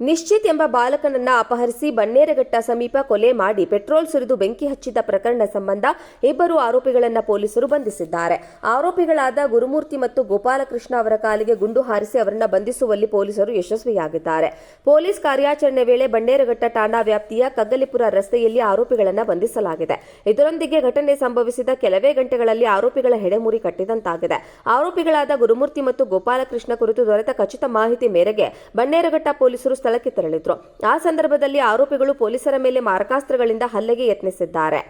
ನಿಶ್ಚಿತ್ ಎಂಬ ಬಾಲಕನನ್ನ ಅಪಹರಿಸಿ ಬನ್ನೇರಘಟ್ಟ ಸಮೀಪ ಕೊಲೆ ಮಾಡಿ ಪೆಟ್ರೋಲ್ ಸುರಿದು ಬೆಂಕಿ ಹಚ್ಚಿದ ಪ್ರಕರಣ ಸಂಬಂಧ ಇಬ್ಬರು ಆರೋಪಿಗಳನ್ನ ಪೊಲೀಸರು ಬಂಧಿಸಿದ್ದಾರೆ. ಆರೋಪಿಗಳಾದ ಗುರುಮೂರ್ತಿ ಮತ್ತು ಗೋಪಾಲಕೃಷ್ಣ ಅವರ ಕಾಲಿಗೆ ಗುಂಡು ಹಾರಿಸಿ ಅವರನ್ನು ಬಂಧಿಸುವಲ್ಲಿ ಪೊಲೀಸರು ಯಶಸ್ವಿಯಾಗಿದ್ದಾರೆ. ಪೊಲೀಸ್ ಕಾರ್ಯಾಚರಣೆ ವೇಳೆ ಬನ್ನೇರಘಟ್ಟ ಠಾಣಾ ವ್ಯಾಪ್ತಿಯ ಕಗ್ಗಲಿಪುರ ರಸ್ತೆಯಲ್ಲಿ ಆರೋಪಿಗಳನ್ನ ಬಂಧಿಸಲಾಗಿದೆ. ಇದರೊಂದಿಗೆ ಘಟನೆ ಸಂಭವಿಸಿದ ಕೆಲವೇ ಗಂಟೆಗಳಲ್ಲಿ ಆರೋಪಿಗಳ ಹೆಡೆಮುರಿ ಕಟ್ಟಿದಂತಾಗಿದೆ. ಆರೋಪಿಗಳಾದ ಗುರುಮೂರ್ತಿ ಮತ್ತು ಗೋಪಾಲಕೃಷ್ಣ ಕುರಿತು ದೊರೆತ ಖಚಿತ ಮಾಹಿತಿ ಮೇರೆಗೆ ಬನ್ನೇರಘಟ್ಟ ಪೊಲೀಸರು ಸ್ಥಳಕ್ಕೆ ತೆರಳಿದ್ರು. ಆ ಸಂದರ್ಭದಲ್ಲಿ ಆರೋಪಿಗಳು ಪೊಲೀಸರ ಮೇಲೆ ಮಾರಕಾಸ್ತ್ರಗಳಿಂದ ಹಲ್ಲೆಗೆ ಯತ್ನಿಸಿದ್ದಾರೆ.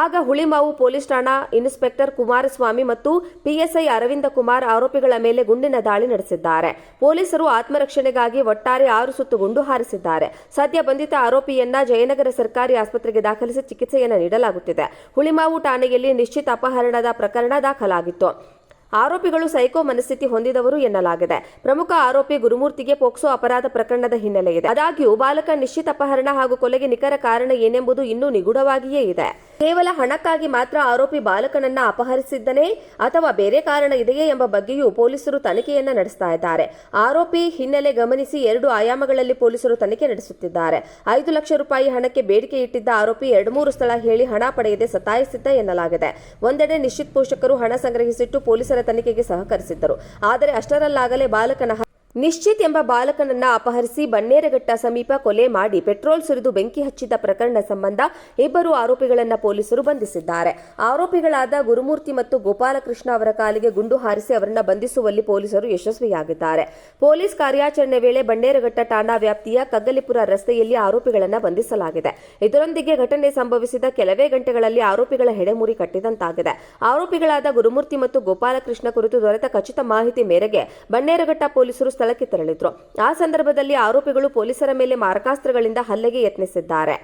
ಆಗ ಹುಳಿಮಾವು ಪೊಲೀಸ್ ಠಾಣಾ ಇನ್ಸ್ಪೆಕ್ಟರ್ ಕುಮಾರಸ್ವಾಮಿ ಮತ್ತು ಪಿಎಸ್ಐ ಅರವಿಂದ ಕುಮಾರ್ ಆರೋಪಿಗಳ ಮೇಲೆ ಗುಂಡಿನ ದಾಳಿ ನಡೆಸಿದ್ದಾರೆ. ಪೊಲೀಸರು ಆತ್ಮರಕ್ಷಣೆಗಾಗಿ ಒಟ್ಟಾರೆ ಆರು ಸುತ್ತು ಗುಂಡು ಹಾರಿಸಿದ್ದಾರೆ. ಸದ್ಯ ಬಂಧಿತ ಆರೋಪಿಯನ್ನ ಜಯನಗರ ಸರ್ಕಾರಿ ಆಸ್ಪತ್ರೆಗೆ ದಾಖಲಿಸಿ ಚಿಕಿತ್ಸೆಯನ್ನು ನೀಡಲಾಗುತ್ತಿದೆ. ಹುಳಿಮಾವು ಠಾಣೆಯಲ್ಲಿ ನಿಶ್ಚಿತ ಅಪಹರಣದ ಪ್ರಕರಣ ದಾಖಲಾಗಿತ್ತು. ಆರೋಪಿಗಳು ಸೈಕೋ ಮನಸ್ಥಿತಿ ಹೊಂದಿದವರು ಎನ್ನಲಾಗಿದೆ. ಪ್ರಮುಖ ಆರೋಪಿ ಗುರುಮೂರ್ತಿಗೆ ಪೋಕ್ಸೋ ಅಪರಾಧ ಪ್ರಕರಣದ ಹಿನ್ನೆಲೆ ಇದೆ. ಆದಾಗ್ಯೂ ಬಾಲಕ ನಿಶ್ಚಿತ ಅಪಹರಣ ಹಾಗೂ ಕೊಲೆಗೆ ನಿಖರ ಕಾರಣ ಏನೆಂಬುದು ಇನ್ನೂ ನಿಗೂಢವಾಗಿಯೇ ಇದೆ. ಕೇವಲ ಹಣಕ್ಕಾಗಿ ಮಾತ್ರ ಆರೋಪಿ ಬಾಲಕನನ್ನ ಅಪಹರಿಸಿದ್ದನೇ ಅಥವಾ ಬೇರೆ ಕಾರಣ ಇದೆಯೇ ಎಂಬ ಬಗ್ಗೆಯೂ ಪೊಲೀಸರು ತನಿಖೆಯನ್ನ ನಡೆಸ್ತಾ ಇದ್ದಾರೆ. ಆರೋಪಿ ಹಿನ್ನೆಲೆ ಗಮನಿಸಿ ಎರಡು ಆಯಾಮಗಳಲ್ಲಿ ಪೊಲೀಸರು ತನಿಖೆ ನಡೆಸುತ್ತಿದ್ದಾರೆ. ಐದು ಲಕ್ಷ ರೂಪಾಯಿ ಹಣಕ್ಕೆ ಬೇಡಿಕೆ ಇಟ್ಟಿದ್ದ ಆರೋಪಿ ಎರಡು ಮೂರು ಸ್ಥಳ ಹೇಳಿ ಹಣ ಪಡೆಯದೆ ಸತಾಯಿಸಿದ್ದ ಎನ್ನಲಾಗಿದೆ. ಒಂದೆಡೆ ನಿಶ್ಚಿತ್ ಪೋಷಕರು ಹಣ ಸಂಗ್ರಹಿಸಿಟ್ಟು ಪೊಲೀಸರ ತನಿಖೆಗೆ ಸಹಕರಿಸಿದ್ದರು. ಆದರೆ ಅಷ್ಟರಲ್ಲಾಗಲೇ ಬಾಲಕನ ನಿಶ್ಚಿತ್ ಎಂಬ ಬಾಲಕನನ್ನ ಅಪಹರಿಸಿ ಬನ್ನೇರಘಟ್ಟ ಸಮೀಪ ಕೊಲೆ ಮಾಡಿ ಪೆಟ್ರೋಲ್ ಸುರಿದು ಬೆಂಕಿ ಹಚ್ಚಿದ ಪ್ರಕರಣ ಸಂಬಂಧ ಇಬ್ಬರು ಆರೋಪಿಗಳನ್ನು ಪೊಲೀಸರು ಬಂಧಿಸಿದ್ದಾರೆ. ಆರೋಪಿಗಳಾದ ಗುರುಮೂರ್ತಿ ಮತ್ತು ಗೋಪಾಲಕೃಷ್ಣ ಅವರ ಕಾಲಿಗೆ ಗುಂಡು ಹಾರಿಸಿ ಅವರನ್ನು ಬಂಧಿಸುವಲ್ಲಿ ಪೊಲೀಸರು ಯಶಸ್ವಿಯಾಗಿದ್ದಾರೆ. ಪೊಲೀಸ್ ಕಾರ್ಯಾಚರಣೆ ವೇಳೆ ಬನ್ನೇರಘಟ್ಟ ಠಾಣಾ ವ್ಯಾಪ್ತಿಯ ಕಗ್ಗಲಿಪುರ ರಸ್ತೆಯಲ್ಲಿ ಆರೋಪಿಗಳನ್ನು ಬಂಧಿಸಲಾಗಿದೆ. ಇದರೊಂದಿಗೆ ಘಟನೆ ಸಂಭವಿಸಿದ ಕೆಲವೇ ಗಂಟೆಗಳಲ್ಲಿ ಆರೋಪಿಗಳ ಹೆಡೆಮುರಿ ಕಟ್ಟಿದಂತಾಗಿದೆ. ಆರೋಪಿಗಳಾದ ಗುರುಮೂರ್ತಿ ಮತ್ತು ಗೋಪಾಲಕೃಷ್ಣ ಕುರಿತು ದೊರೆತ ಖಚಿತ ಮಾಹಿತಿ ಮೇರೆಗೆ ಬನ್ನೇರಘಟ್ಟ ಪೊಲೀಸರು ಸ್ಥಳಕ್ಕೆ ತೆರಳಿದ್ರು. ಆ ಸಂದರ್ಭದಲ್ಲಿ ಆರೋಪಿಗಳು ಪೊಲೀಸರ ಮೇಲೆ ಮಾರಕಾಸ್ತ್ರಗಳಿಂದ ಹಲ್ಲೆಗೆ ಯತ್ನಿಸಿದ್ದಾರೆ.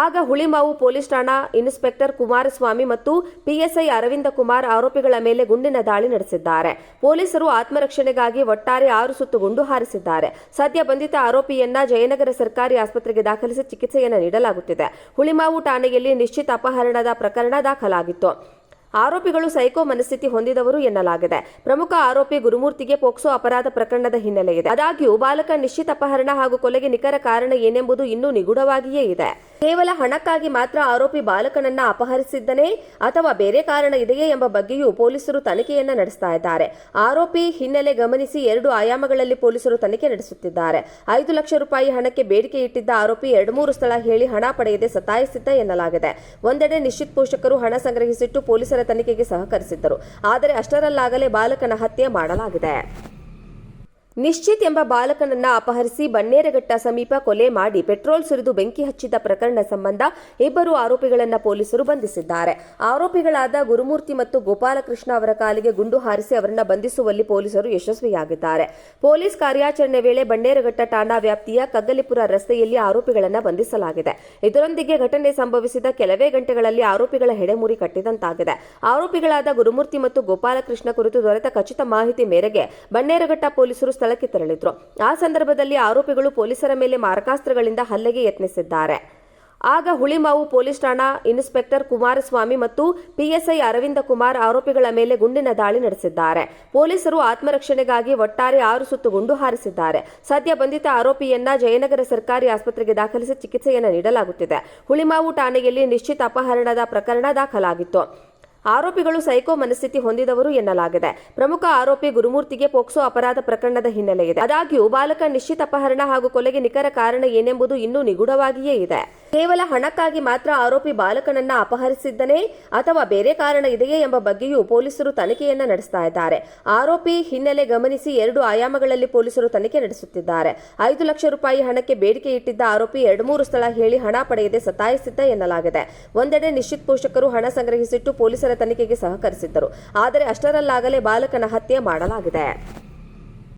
ಆಗ ಹುಳಿಮಾವು ಪೊಲೀಸ್ ಠಾಣಾ ಇನ್ಸ್ಪೆಕ್ಟರ್ ಕುಮಾರಸ್ವಾಮಿ ಮತ್ತು ಪಿಎಸ್ಐ ಅರವಿಂದ ಕುಮಾರ್ ಆರೋಪಿಗಳ ಮೇಲೆ ಗುಂಡಿನ ದಾಳಿ ನಡೆಸಿದ್ದಾರೆ. ಪೊಲೀಸರು ಆತ್ಮರಕ್ಷಣೆಗಾಗಿ ಒಟ್ಟಾರೆ ಆರು ಸುತ್ತು ಗುಂಡು ಹಾರಿಸಿದ್ದಾರೆ. ಸದ್ಯ ಬಂಧಿತ ಆರೋಪಿಯನ್ನ ಜಯನಗರ ಸರ್ಕಾರಿ ಆಸ್ಪತ್ರೆಗೆ ದಾಖಲಿಸಿ ಚಿಕಿತ್ಸೆಯನ್ನು ನೀಡಲಾಗುತ್ತಿದೆ. ಹುಳಿಮಾವು ಠಾಣೆಯಲ್ಲಿ ನಿಶ್ಚಿತ ಅಪಹರಣದ ಪ್ರಕರಣ ದಾಖಲಾಗಿತ್ತು. ಆರೋಪಿಗಳು ಸೈಕೋ ಮನಸ್ಥಿತಿ ಹೊಂದಿದವರು ಎನ್ನಲಾಗಿದೆ. ಪ್ರಮುಖ ಆರೋಪಿ ಗುರುಮೂರ್ತಿಗೆ ಪೋಕ್ಸೋ ಅಪರಾಧ ಪ್ರಕರಣದ ಹಿನ್ನೆಲೆ ಇದೆ. ಆದಾಗ್ಯೂ ಬಾಲಕ ನಿಶ್ಚಿತ ಅಪಹರಣ ಹಾಗೂ ಕೊಲೆಗೆ ನಿಖರ ಕಾರಣ ಏನೆಂಬುದು ಇನ್ನೂ ನಿಗೂಢವಾಗಿಯೇ ಇದೆ. ಕೇವಲ ಹಣಕ್ಕಾಗಿ ಮಾತ್ರ ಆರೋಪಿ ಬಾಲಕನನ್ನ ಅಪಹರಿಸಿದ್ದನೇ ಅಥವಾ ಬೇರೆ ಕಾರಣ ಇದೆಯೇ ಎಂಬ ಬಗ್ಗೆಯೂ ಪೊಲೀಸರು ತನಿಖೆಯನ್ನ ನಡೆಸ್ತಾ ಇದ್ದಾರೆ. ಆರೋಪಿ ಹಿನ್ನೆಲೆ ಗಮನಿಸಿ ಎರಡು ಆಯಾಮಗಳಲ್ಲಿ ಪೊಲೀಸರು ತನಿಖೆ ನಡೆಸುತ್ತಿದ್ದಾರೆ. ಐದು ಲಕ್ಷ ರೂಪಾಯಿ ಹಣಕ್ಕೆ ಬೇಡಿಕೆ ಇಟ್ಟಿದ್ದ ಆರೋಪಿ ಎರಡು ಮೂರು ಸ್ಥಳ ಹೇಳಿ ಹಣ ಪಡೆಯದೆ ಸತಾಯಿಸಿದ್ದ ಎನ್ನಲಾಗಿದೆ. ಒಂದೆಡೆ ನಿಶ್ಚಿತ್ ಪೋಷಕರು ಹಣ ಸಂಗ್ರಹಿಸಿಟ್ಟು ಪೊಲೀಸರ ತನಿಖೆಗೆ ಸಹಕರಿಸಿದ್ದರು. ಆದರೆ ಅಷ್ಟರಲ್ಲಾಗಲೇ ಬಾಲಕನ ಹತ್ಯೆ ಮಾಡಲಾಗಿದೆ. ನಿಶ್ಚಿತ್ ಎಂಬ ಬಾಲಕನನ್ನ ಅಪಹರಿಸಿ ಬನ್ನೇರಘಟ್ಟ ಸಮೀಪ ಕೊಲೆ ಮಾಡಿ ಪೆಟ್ರೋಲ್ ಸುರಿದು ಬೆಂಕಿ ಹಚ್ಚಿದ ಪ್ರಕರಣ ಸಂಬಂಧ ಇಬ್ಬರು ಆರೋಪಿಗಳನ್ನ ಪೊಲೀಸರು ಬಂಧಿಸಿದ್ದಾರೆ. ಆರೋಪಿಗಳಾದ ಗುರುಮೂರ್ತಿ ಮತ್ತು ಗೋಪಾಲಕೃಷ್ಣ ಅವರ ಕಾಲಿಗೆ ಗುಂಡು ಹಾರಿಸಿ ಅವರನ್ನ ಬಂಧಿಸುವಲ್ಲಿ ಪೊಲೀಸರು ಯಶಸ್ವಿಯಾಗಿದ್ದಾರೆ. ಪೊಲೀಸ್ ಕಾರ್ಯಾಚರಣೆ ವೇಳೆ ಬನ್ನೇರಘಟ್ಟ ಠಾಣಾ ವ್ಯಾಪ್ತಿಯ ಕಗ್ಗಲಿಪುರ ರಸ್ತೆಯಲ್ಲಿ ಆರೋಪಿಗಳನ್ನ ಬಂಧಿಸಲಾಗಿದೆ. ಇದರೊಂದಿಗೆ ಘಟನೆ ಸಂಭವಿಸಿದ ಕೆಲವೇ ಗಂಟೆಗಳಲ್ಲಿ ಆರೋಪಿಗಳ ಹೆಡೆಮುರಿ ಕಟ್ಟಿದಂತಾಗಿದೆ. ಆರೋಪಿಗಳಾದ ಗುರುಮೂರ್ತಿ ಮತ್ತು ಗೋಪಾಲಕೃಷ್ಣ ಕುರಿತು ದೊರೆತ ಖಚಿತ ಮಾಹಿತಿ ಮೇರೆಗೆ ಬನ್ನೇರಘಟ್ಟ ಪೊಲೀಸರು ಸ್ಥಳಕ್ಕೆ ತೆರಳಿದ್ರು. ಆ ಸಂದರ್ಭದಲ್ಲಿ ಆರೋಪಿಗಳು ಪೊಲೀಸರ ಮೇಲೆ ಮಾರಕಾಸ್ತ್ರಗಳಿಂದ ಹಲ್ಲೆಗೆ ಯತ್ನಿಸಿದ್ದಾರೆ. ಆಗ ಹುಳಿಮಾವು ಪೊಲೀಸ್ ಠಾಣಾ ಇನ್ಸ್ಪೆಕ್ಟರ್ ಕುಮಾರಸ್ವಾಮಿ ಮತ್ತು ಪಿಎಸ್ಐ ಅರವಿಂದ ಕುಮಾರ್ ಆರೋಪಿಗಳ ಮೇಲೆ ಗುಂಡಿನ ದಾಳಿ ನಡೆಸಿದ್ದಾರೆ. ಪೊಲೀಸರು ಆತ್ಮರಕ್ಷಣೆಗಾಗಿ ಒಟ್ಟಾರೆ ಆರು ಸುತ್ತು ಗುಂಡು ಹಾರಿಸಿದ್ದಾರೆ. ಸದ್ಯ ಬಂಧಿತ ಆರೋಪಿಯನ್ನ ಜಯನಗರ ಸರ್ಕಾರಿ ಆಸ್ಪತ್ರೆಗೆ ದಾಖಲಿಸಿ ಚಿಕಿತ್ಸೆಯನ್ನು ನೀಡಲಾಗುತ್ತಿದೆ. ಹುಳಿಮಾವು ಠಾಣೆಯಲ್ಲಿ ನಿಶ್ಚಿತ ಅಪಹರಣದ ಪ್ರಕರಣ ದಾಖಲಾಗಿತ್ತು. ಆರೋಪಿಗಳು ಸೈಕೋ ಮನಸ್ಥಿತಿ ಹೊಂದಿದವರು ಎನ್ನಲಾಗಿದೆ. ಪ್ರಮುಖ ಆರೋಪಿ ಗುರುಮೂರ್ತಿಗೆ ಪೋಕ್ಸೋ ಅಪರಾಧ ಪ್ರಕರಣದ ಹಿನ್ನೆಲೆ ಇದೆ ಆದಾಗ್ಯೂ ಬಾಲಕ ನಿಶ್ಚಿತ ಅಪಹರಣ ಹಾಗೂ ಕೊಲೆಗೆ ನಿಖರ ಕಾರಣ ಏನೆಂಬುದು ಇನ್ನೂ ನಿಗೂಢವಾಗಿಯೇ ಇದೆ. ಕೇವಲ ಹಣಕ್ಕಾಗಿ ಮಾತ್ರ ಆರೋಪಿ ಬಾಲಕನನ್ನ ಅಪಹರಿಸಿದ್ದನೇ ಅಥವಾ ಬೇರೆ ಕಾರಣ ಇದೆಯೇ ಎಂಬ ಬಗ್ಗೆಯೂ ಪೊಲೀಸರು ತನಿಖೆಯನ್ನ ನಡೆಸ್ತಾ ಇದ್ದಾರೆ. ಆರೋಪಿ ಹಿನ್ನೆಲೆ ಗಮನಿಸಿ ಎರಡು ಆಯಾಮಗಳಲ್ಲಿ ಪೊಲೀಸರು ತನಿಖೆ ನಡೆಸುತ್ತಿದ್ದಾರೆ. ಐದು ಲಕ್ಷ ರೂಪಾಯಿ ಹಣಕ್ಕೆ ಬೇಡಿಕೆ ಇಟ್ಟಿದ್ದ ಆರೋಪಿ ಎರಡು ಮೂರು ಸ್ಥಳ ಹೇಳಿ ಹಣ ಪಡೆಯದೆ ಸತಾಯಿಸಿದ್ದ ಎನ್ನಲಾಗಿದೆ. ಒಂದೆಡೆ ನಿಶ್ಚಿತ್ ಪೋಷಕರು ಹಣ ಸಂಗ್ರಹಿಸಿಟ್ಟು ಪೊಲೀಸರ ತನಿಖೆಗೆ ಸಹಕರಿಸಿದ್ದರು. ಆದರೆ ಅಷ್ಟರಲ್ಲಾಗಲೇ ಬಾಲಕನ ಹತ್ಯೆ ಮಾಡಲಾಗಿದೆ.